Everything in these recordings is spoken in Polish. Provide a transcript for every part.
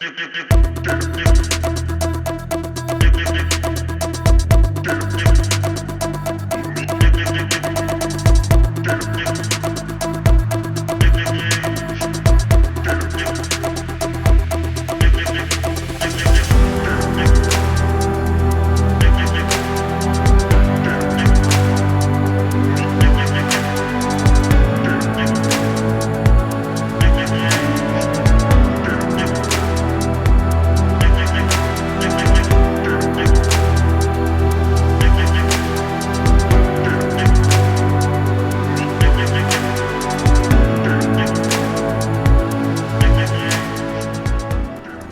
do do do do do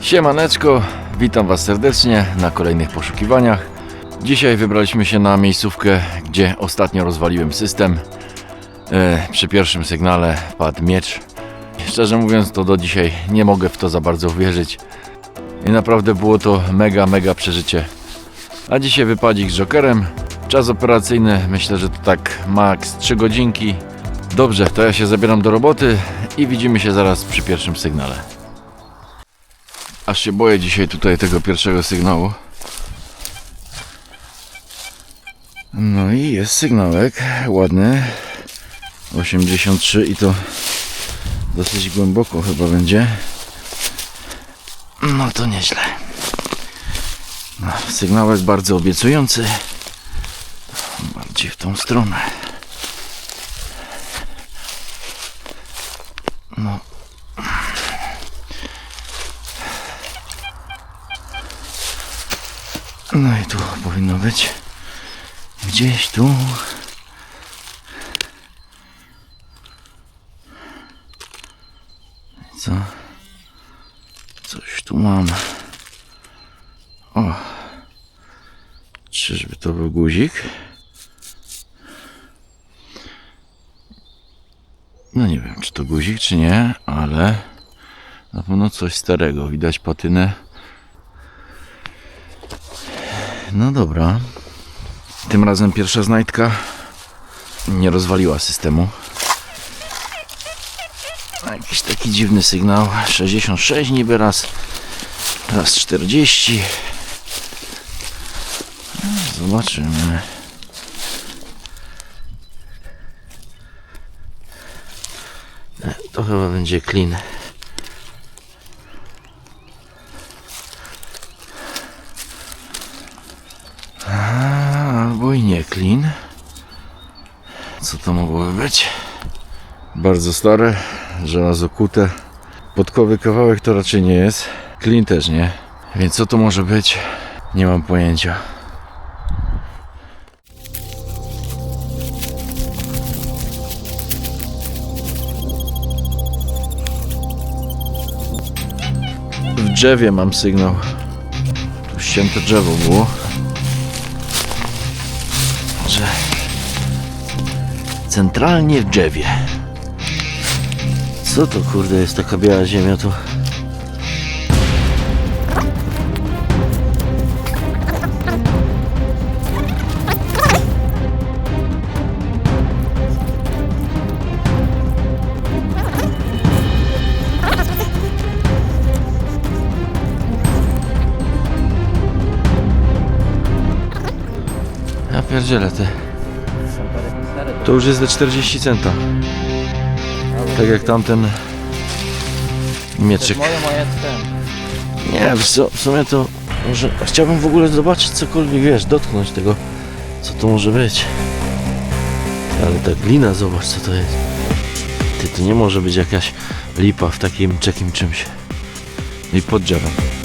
Siemaneczko, witam Was serdecznie na kolejnych poszukiwaniach. Dzisiaj wybraliśmy się na miejscówkę, gdzie ostatnio rozwaliłem system. E, przy pierwszym sygnale padł miecz. Szczerze mówiąc, to do dzisiaj nie mogę w to za bardzo uwierzyć. I naprawdę było to mega, mega przeżycie. A dzisiaj wypadzik z Jokerem. Czas operacyjny, myślę, że to tak maks 3 godzinki. Dobrze, to ja się zabieram do roboty i widzimy się zaraz przy pierwszym sygnale. Aż się boję dzisiaj tutaj tego pierwszego sygnału. No i jest sygnałek, ładny. 83 i to dosyć głęboko chyba będzie. No to nieźle. No, sygnałek bardzo obiecujący. Bardziej w tą stronę. No, i tu powinno być. Gdzieś tu. Co? Coś tu mam. O. Czyżby to był guzik? No nie wiem, czy to guzik, czy nie, ale na pewno coś starego. Widać patynę. No dobra. Tym razem pierwsza znajdka nie rozwaliła systemu. Jakiś taki dziwny sygnał. 66 niby raz. Raz 40. No, Zobaczymy. E, To chyba będzie clean. Clean. Co to mogłoby być? Bardzo stare, żelazo kute. Podkowy kawałek to raczej nie jest. Clean też nie. Więc co to może być? Nie mam pojęcia. W drzewie mam sygnał. Tu ścięte drzewo było. Że centralnie w drzewie. Co to kurde jest taka biała ziemia tu? Ja pierdzielę ty. To już jest za 40 centa. Tak jak tamten mieczyk. Nie, wiesz co, w sumie to może chciałbym w ogóle zobaczyć cokolwiek, wiesz, dotknąć tego, co to może być. Ale ta glina, zobacz co to jest. Ty, to nie może być jakaś lipa w takim czekim czymś. I pod drzewem.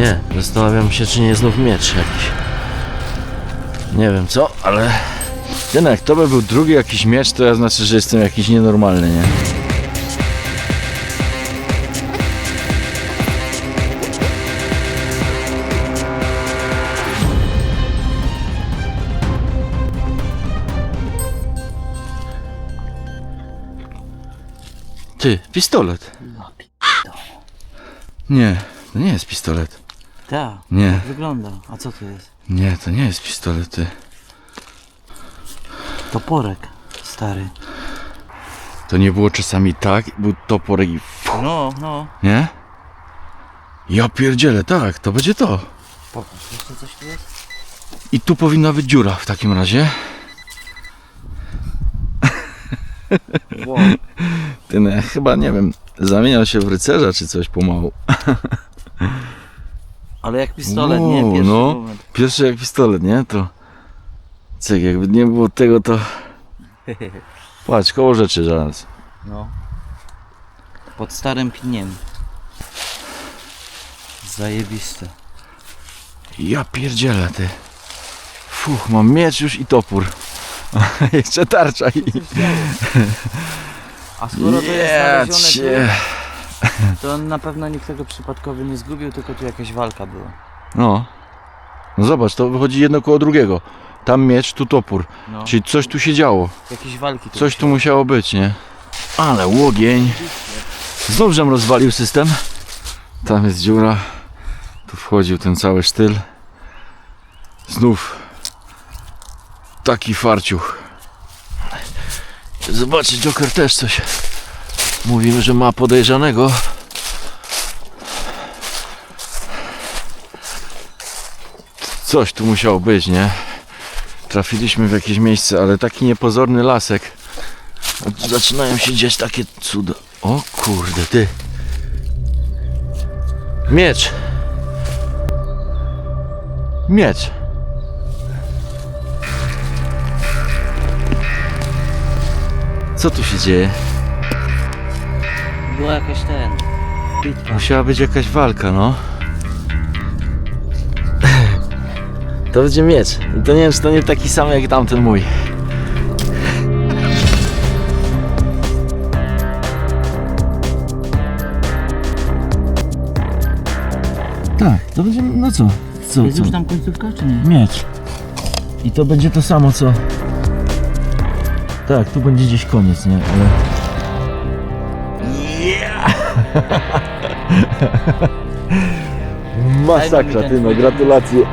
Nie, zastanawiam się, czy nie znów miecz jakiś. Nie wiem co, ale ten jak to by był drugi jakiś miecz, to ja znaczy, że jestem jakiś nienormalny, nie? Ty, pistolet. Nie, to nie jest pistolet. Tak, Nie. tak wygląda. A co to jest? Nie, to nie jest pistolet, ty. Toporek stary. To nie było czasami tak, był toporek i No, no. nie? Ja pierdzielę, tak, to będzie to. Popatrz, jeszcze coś tu jest? I tu powinna być dziura w takim razie. Wow. Ten e, chyba, nie wiem, zamieniał się w rycerza czy coś pomału. Ale jak pistolet, nie? Wow, Pierwszy no. moment. Pierwszy jak pistolet, nie? To... Cyk, jakby nie było tego, to... Patrz, koło rzeczy zaraz. No. Pod starym piniem. Zajebiste. Ja pierdzielę, ty. Fuch, mam miecz już i topór. Jeszcze tarcza i... A skoro to jest znalezione tu, to na pewno nikt tego przypadkowo nie zgubił, tylko tu jakaś walka była. No. No zobacz, to wychodzi jedno koło drugiego. Tam miecz, tu topór. No. Czyli coś tu się działo. Jakieś walki tu Coś tu musiało być, nie? Ale łogień. Znów żem rozwalił system. Tam jest dziura. Tu wchodził ten cały sztyl. Znów taki farciuch. Zobaczcie, Joker też coś. Mówimy, że ma podejrzanego. Coś tu musiało być, nie? Trafiliśmy w jakieś miejsce, ale taki niepozorny lasek. Zaczynają się dziać takie cuda. O kurde, ty. Miecz. Miecz. Co tu się dzieje? Była jakaś ten. Bitwa. Musiała być jakaś walka, no. To będzie miecz. To nie wiem, czy to nie taki sam jak tamten mój. Tak, to będzie, no co? Co, Jest już tam końcówka, czy nie? Miecz. I to będzie to samo co. Tak, tu będzie gdzieś koniec, nie? Ale. Masakra, ty no, gratulacje.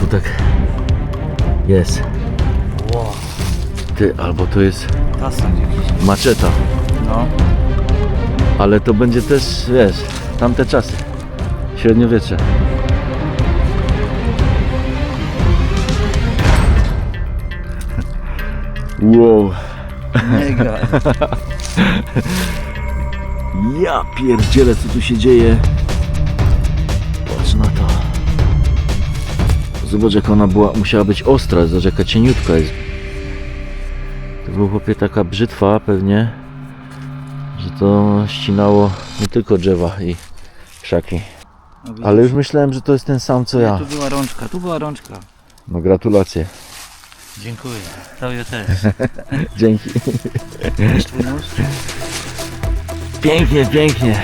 Tu tak. Jest. Wow. Ty, albo to jest Tasa maczeta. No. Ale to będzie też, wiesz, tamte czasy. Średniowiecze. Wow. Mega. Ja pierdzielę, co tu się dzieje. Patrz na to. Zobacz, jak ona była, musiała być ostra, zobacz, jaka cieniutka jest. To była chłopie taka brzytwa pewnie, że to ścinało nie tylko drzewa i krzaki. No? Ale już myślałem, że to jest ten sam co ja. Tu była rączka, tu była rączka. No gratulacje. Dziękuję. Tobie też. Dzięki. Pięknie, pięknie.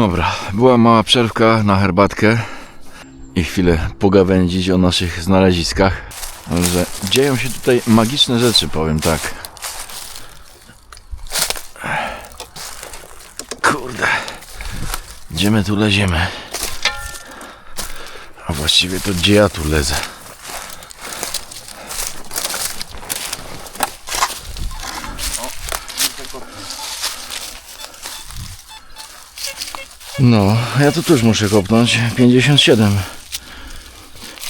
Dobra, była mała przerwka na herbatkę i chwilę pogawędzić o naszych znaleziskach. Że dzieją się tutaj magiczne rzeczy, powiem tak. Kurde. Gdzie my tu leziemy? A właściwie to gdzie ja tu lezę? No, ja to też muszę kopnąć. 57.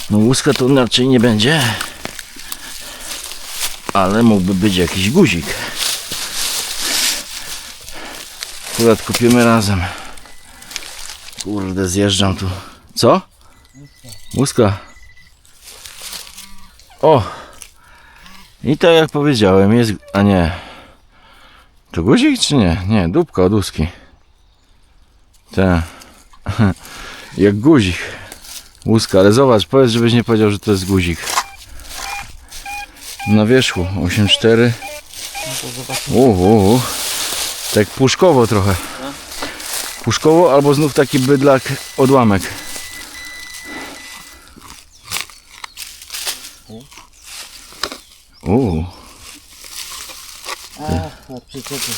No łuska to raczej nie będzie. Ale mógłby być jakiś guzik. Akurat kupimy razem. Kurde, zjeżdżam tu. Co? Łuska. O! I tak jak powiedziałem, jest... A nie. To guzik czy nie? Nie, dupka od łuski. Tak. Jak guzik. Łuska, ale zobacz, powiedz, żebyś nie powiedział, że to jest guzik. Na wierzchu 8,4. No to zobaczymy. Uhu. Tak puszkowo trochę. Puszkowo albo znów taki bydlak odłamek. Uuu. Ach, przyczepy.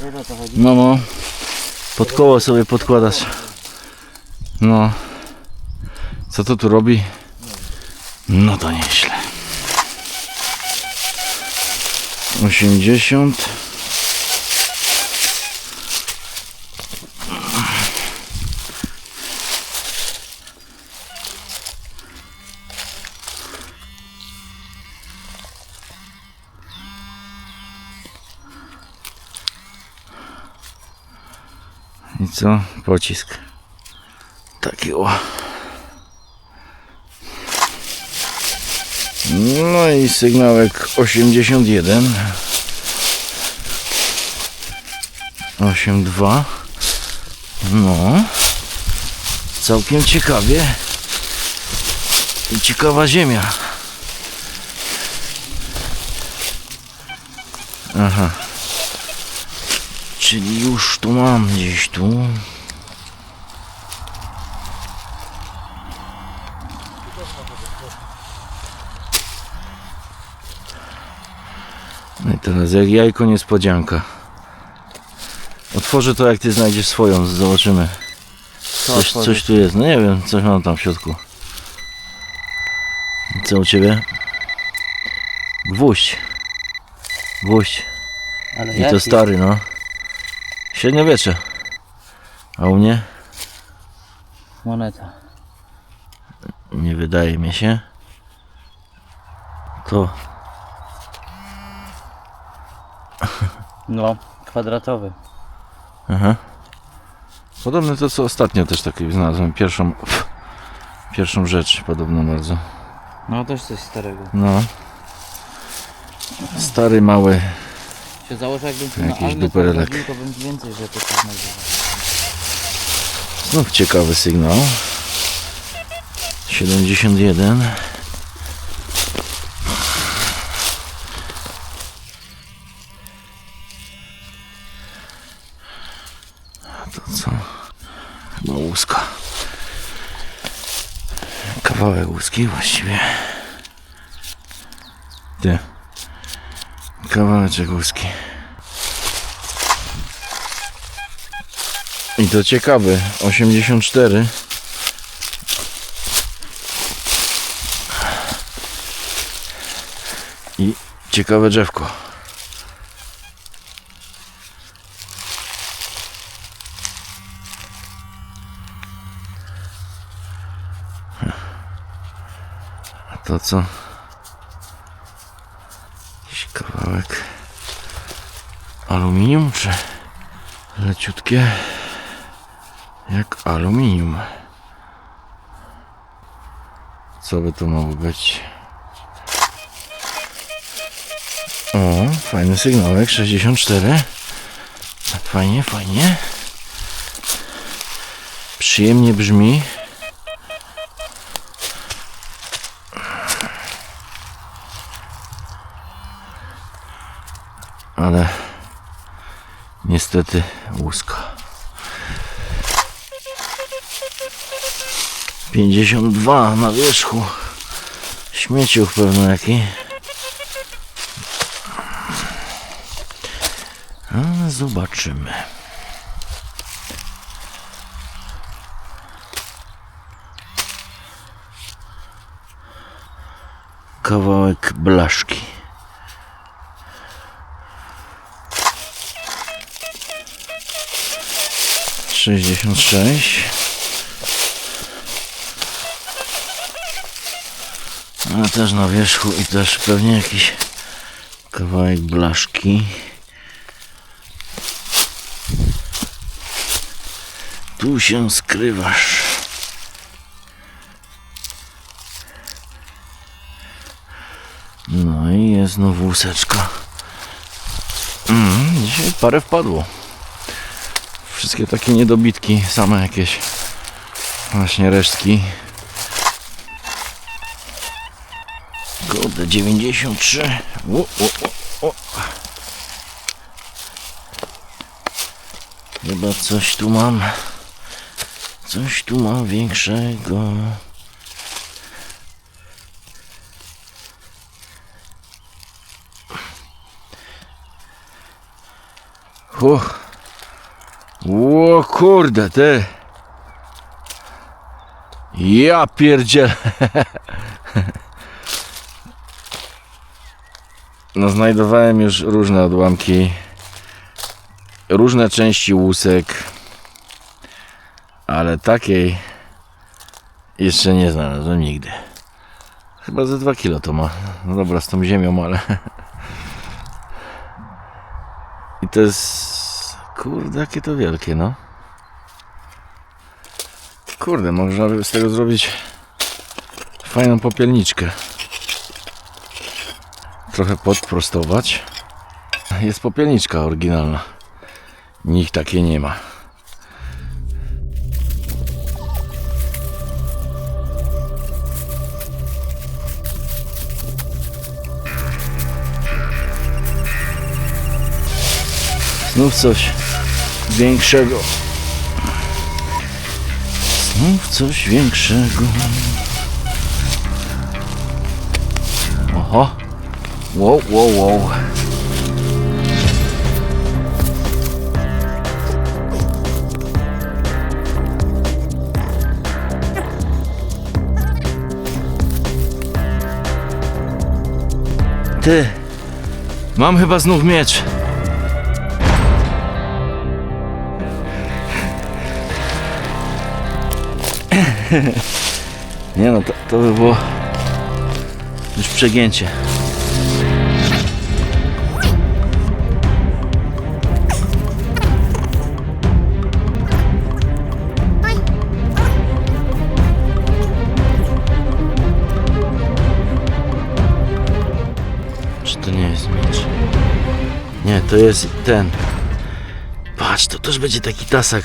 Wiesz Pod koło sobie podkładasz. No. Co to tu robi? No to nieźle. 80. Co? Pocisk. Taki o. No i sygnałek 81. 82. No. Całkiem ciekawie. I ciekawa ziemia. Aha. Czyli już tu mam gdzieś tu. No i teraz jak jajko niespodzianka. Otworzę to jak ty znajdziesz swoją, zobaczymy. Co Coś, coś tu jest, no nie wiem, coś mam tam w środku. Co u ciebie? Gwóźdź. Gwóźdź. Ale I to jaki? stary, no. Średniowiecze. A u mnie? Moneta. Nie wydaje mi się. To No, kwadratowy. Aha. Podobne to co ostatnio też taki znalazłem. Pierwszą, pierwszą rzecz podobno bardzo. No też coś starego. No. Stary, mały. Się założę jakbym tu Jakiś na Almę duperelek. to bym więcej rzeczy. Znów ciekawy sygnał. 71. A to co? Chyba łuska. Kawałek łuski właściwie. Ty. Kawałeczek łuski. I to ciekawy, 84. I ciekawe drzewko. To co? Jakiś kawałek aluminium czy leciutkie? Jak aluminium. Co by to mogło być? O, fajny sygnałek, 64. Fajnie, fajnie. Przyjemnie brzmi. Ale niestety łuska. 52 na wierzchu. Śmieciuch pewno jaki. A, zobaczymy. Kawałek blaszki. Sześćdziesiąt sześć. A też na wierzchu i też pewnie jakiś kawałek blaszki. Tu się skrywasz. No i jest znowu łuseczka. Mm, dzisiaj parę wpadło. Wszystkie takie niedobitki, same jakieś właśnie resztki. Kurde, 93. O, o, o, o. Chyba coś tu mam. Coś tu mam większego. Uch. O kurde, ty. Ja pierdzielę. No znajdowałem już różne odłamki. Różne części łusek. Ale takiej jeszcze nie znalazłem nigdy. Chyba ze 2 kilo to ma. No dobra, z tą ziemią, ale... I to jest... Kurde, jakie to wielkie, no. Kurde, można by z tego zrobić fajną popielniczkę. Trochę podprostować. Jest popielniczka oryginalna. Nikt takiej nie ma. Znów coś większego. Znów coś większego. Oho. Wow, wow, wow. Ty, mam chyba znów miecz. Nie no, to, to by było już przegięcie. To nie jest? Nie, to jest ten. Patrz, to też będzie taki tasak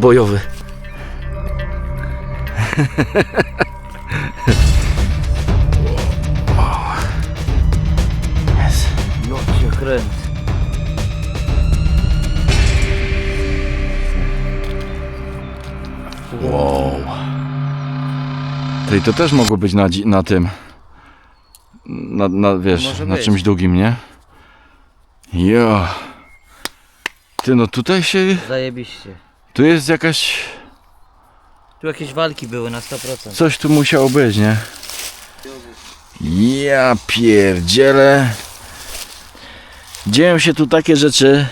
bojowy. Wow. To i to też mogło być na, dzi- na tym. Na, na wiesz, Może na być. czymś długim, nie? Ja. Ty no tutaj się. Zajebiście. Tu jest jakaś. Tu jakieś walki były na 100%. Coś tu musiało być, nie? Ja pierdzielę. Dzieją się tu takie rzeczy,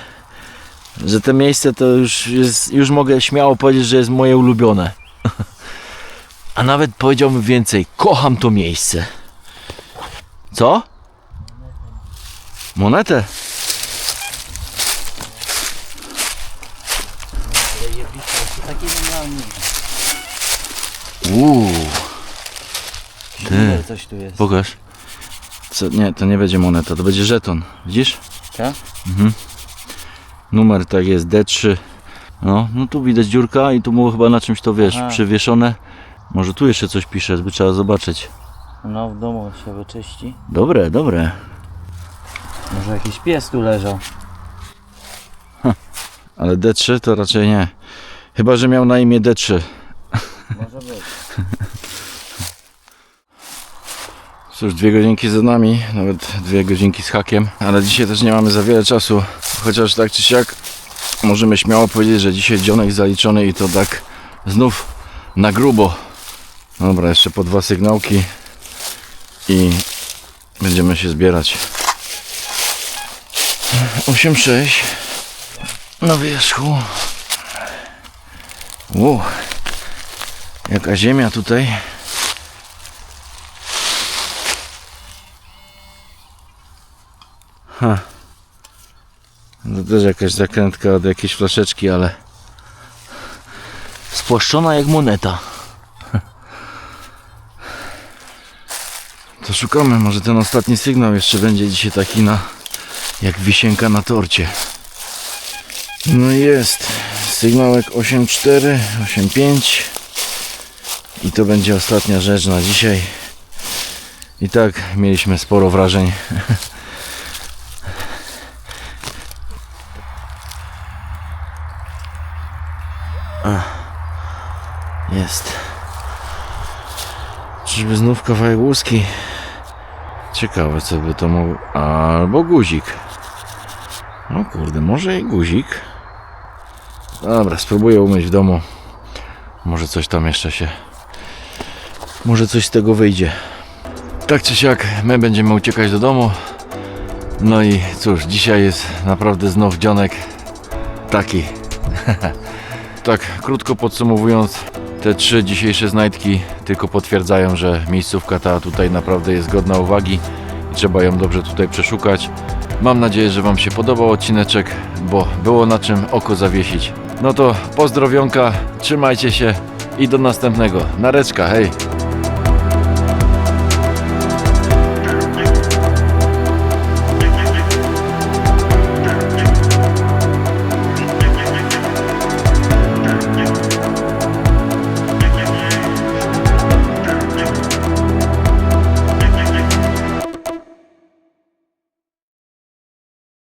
że te miejsce to już jest, już mogę śmiało powiedzieć, że jest moje ulubione. A nawet powiedziałbym więcej, kocham to miejsce. Co? Monetę? Ale jebiście, to takie nie miałem nigdy. Uuu, Numer coś tu jest. pokaż. Co? Nie, to nie będzie moneta, to będzie żeton. Widzisz? Tak? Numer tak jest D3. No, no tu widać dziurka i tu było chyba na czymś to wiesz, Aha. przywieszone. Może tu jeszcze coś pisze, by trzeba zobaczyć. No w domu się wyczyści. Dobre, dobre. Może jakiś pies tu leżał. Ale D3 to raczej nie. Chyba, że miał na imię D3. Może być. Cóż, dwie godzinki za nami, nawet dwie godzinki z hakiem, ale dzisiaj też nie mamy za wiele czasu. Chociaż tak czy siak możemy śmiało powiedzieć, że dzisiaj dzionek zaliczony i to tak znów na grubo. Dobra, jeszcze po dwa sygnałki i będziemy się zbierać. 8-6 na wierzchu. Wow. Jaka ziemia tutaj. Ha. To też jakaś zakrętka od jakiejś flaszeczki, ale spłaszczona jak moneta. To szukamy, może ten ostatni sygnał jeszcze będzie dzisiaj taki na jak wisienka na torcie. No jest sygnałek 8.4, 8.5 i to będzie ostatnia rzecz na dzisiaj. I tak mieliśmy sporo wrażeń. Jest. Czyżby znów kawałek łuski? Ciekawe co by to mogło... Albo guzik. O kurde, może i guzik. Dobra, spróbuję umyć w domu. Może coś tam jeszcze się... Może coś z tego wyjdzie. Tak czy siak, my będziemy uciekać do domu. No i cóż, dzisiaj jest naprawdę znów dzionek taki. tak, krótko podsumowując, te trzy dzisiejsze znajdki tylko potwierdzają, że miejscówka ta tutaj naprawdę jest godna uwagi i trzeba ją dobrze tutaj przeszukać. Mam nadzieję, że Wam się podobał odcineczek, bo było na czym oko zawiesić. No to pozdrowionka, trzymajcie się i do następnego. Nareczka, hej!